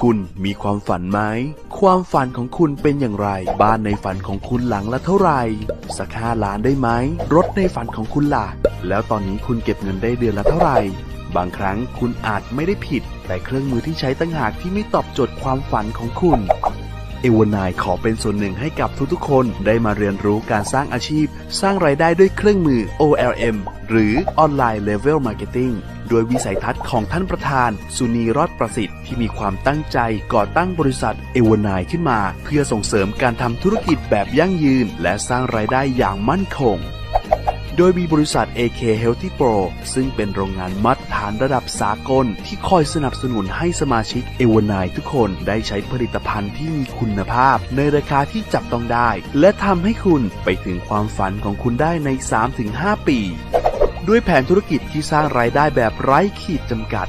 คุณมีความฝันไหม ความฝันของคุณเป็นอย่างไร บ้านในฝันของคุณหลังละเท่าไหร่ สักห้าล้านได้ไหม รถในฝันของคุณล่ะ แล้วตอนนี้คุณเก็บเงินได้เดือนละเท่าไหร่ บางครั้งคุณอาจไม่ได้ผิด แต่เครื่องมือที่ใช้ตั้งหากที่ไม่ตอบโจทย์ความฝันของคุณ เอวานายขอเป็นส่วนหนึ่งให้กับทุกๆ คนได้มาเรียนรู้การสร้างอาชีพ สร้างรายได้ด้วยเครื่องมือ OLM หรือ Online Level Marketing โดยวิสัยทัศน์ของท่านประธาน สุนีรอดประสิทธิ์ที่มีความตั้งใจก่อตั้งบริษัทเอวานายขึ้นมา เพื่อส่งเสริมการทำธุรกิจแบบยั่งยืน และสร้างรายได้อย่างมั่นคง โดยมีบริษัท AK Healthy Pro ซึ่งเป็นโรงงานมาตรฐานระดับสากล ที่คอยสนับสนุนให้สมาชิกเอวนายทุกคนได้ใช้ผลิตภัณฑ์ที่มีคุณภาพ ในราคาที่จับต้องได้ และทำให้คุณไปถึงความฝันของคุณได้ใน 3-5 ปีด้วยแผนธุรกิจที่สร้างรายได้แบบไร้ขีดจำกัด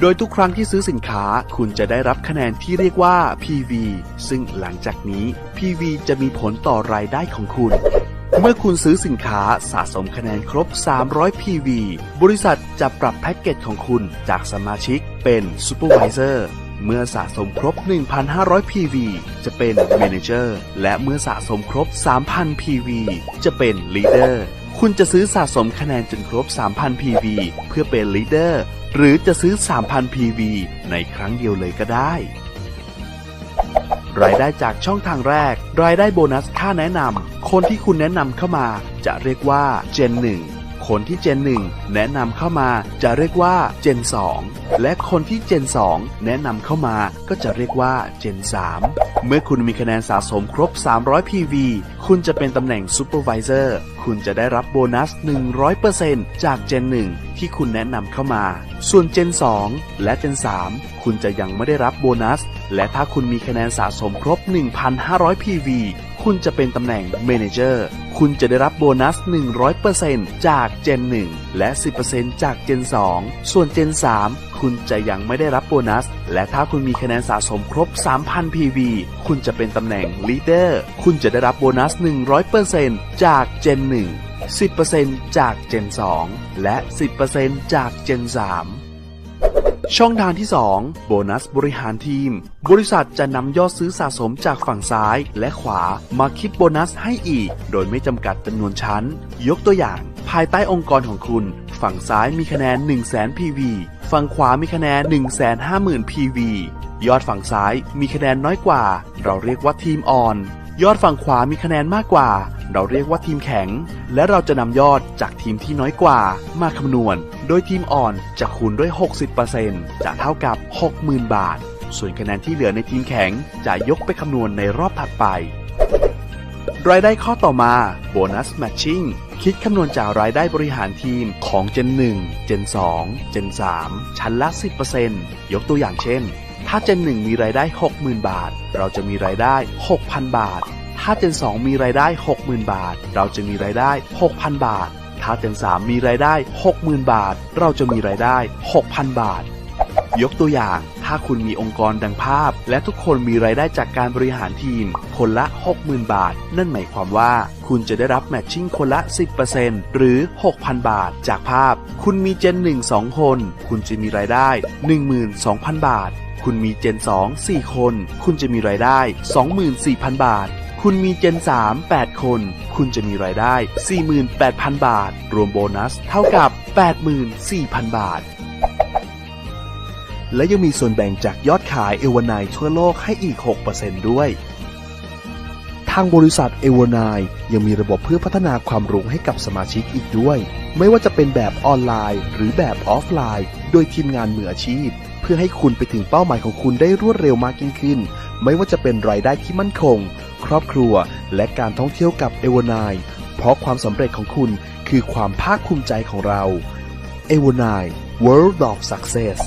โดยทุกครั้งที่ซื้อสินค้าคุณจะได้รับคะแนนที่เรียกว่า PV ซึ่งหลังจากนี้ PV จะมีผลต่อรายได้ของคุณ เมื่อคุณซื้อสินค้าสะสมคะแนนครบ 300 PV บริษัทจะปรับแพ็กเกจของคุณจากสมาชิกเป็น Supervisor เมื่อสะสมครบ 1,500 PV จะเป็น Manager และเมื่อสะสมครบ 3,000 PV จะเป็น Leader คุณจะซื้อสะสมคะแนนจนครบ 3,000 PV เพื่อเป็น Leader หรือจะซื้อ 3,000 PV ในครั้งเดียวเลยก็ได้ รายได้จากช่องทางแรก รายได้โบนัสค่าแนะนำคนที่คุณแนะนำเข้ามา จะเรียกว่า Gen 1 คนที่ Gen 1แนะนำเข้ามาจะเรียกว่า Gen 2และคนที่ Gen 2แนะนำเข้ามาก็จะเรียกว่า Gen 3เมื่อคุณมีคะแนนสะสมครบ 300 PV คุณจะเป็นตำแหน่ง Supervisor คุณจะได้รับโบนัส 100%จาก Gen 1ที่คุณแนะนำเข้ามา ส่วน Gen 2และ Gen 3คุณจะยังไม่ได้รับโบนัส และถ้าคุณมีคะแนนสะสมครบ 1,500 PV คุณจะเป็นตำแหน่ง Manager คุณจะได้รับโบนัส 100%จาก Gen 1 และ 10%จาก Gen 2 ส่วน Gen 3 คุณจะยังไม่ได้รับโบนัส และถ้าคุณมีคะแนนสะสมครบ 3,000 PV คุณจะเป็นตำแหน่ง Leader คุณจะได้รับโบนัส 100%จาก Gen 1 10%จาก Gen 2 และ 10%จาก Gen 3 ช่องทางที่ 2 โบนัสบริหารทีม บริษัทจะนำยอดซื้อสะสมจากฝั่งซ้ายและขวามาคิดโบนัสให้อีก โดยไม่จำกัดจำนวนชั้น ยกตัวอย่าง ภายใต้องค์กรของคุณ ฝั่งซ้ายมีคะแนน 1 0 0 0 0 0 PV ฝั่งขวามีคะแนน 1 5 0 0 0 0 PV ยอดฝั่งซ้ายมีคะแนนน้อยกว่า เราเรียกว่าทีมอ่อน ยอดฝั่งขวามีคะแนนมากกว่า เราเรียกว่าทีมแข็ง และเราจะนำยอดจากทีมที่น้อยกว่า มาคำนวณ โดยทีมอ่อนจะคูณด้วย 60%จะเท่ากับ 60,000 บาท ส่วนคะแนนที่เหลือในทีมแข็ง จะยกไปคำนวณในรอบถัดไป รายได้ข้อต่อมาโบนัสแมทชิ่งคิดคำนวณจากรายได้บริหารทีมของ Gen 1 Gen 2 Gen 3 ชั้นละ 10%ยกตัวอย่างเช่น ถ้า Gen 1มีรายได้ 60,000 บาท เราจะมีรายได้ 6,000 บาท ถ้า Gen 2มีรายได้ 60,000 บาท เราจะมีรายได้ 6,000 บาท ถ้า Gen 3มีรายได้ 60,000 บาท เราจะมีรายได้ 6,000 บาท ยกตัวอย่าง ถ้าคุณมีองค์กรดังภาพ และทุกคนมีรายได้จากการบริหารทีม คนละ 60,000 บาท นั่นหมายความว่า คุณจะได้รับแมทชิ่งคนละ 10%หรือ 6,000 บาท จากภาพ คุณมีเจน 1 2 คน คุณจะมีรายได้ 12,000 บาท คุณมีเจน 2 4 คน คุณจะมีรายได้ 24,000 บาท คุณมีเจน 3 8 คน คุณจะมีรายได้ 48,000 บาท รวมโบนัสเท่ากับ 84,000 บาท และยังมีส่วนแบ่งจากยอดขายเอวานายทั่วโลกให้อีก 6%ด้วยางบริษัทเอเวานายยังมีระบบเพื่อพัฒนาความรู้ให้กับสมาชิกอีกด้วย ไม่ว่าจะเป็นแบบออนไลน์ หรือแบบออฟไลน์ โดยทีมงานมืออาชีพ เพื่อให้คุณไปถึงเป้าหมายของคุณได้รวดเร็วมากยิ่งขึ้น ไม่ว่าจะเป็นรายได้ที่มั่นคง ครอบครัว และการท่องเที่ยวกับเอเวานายเพราะความสำเร็จของคุณคือความภาคภูมิใจของเราเอเวานาย World of Success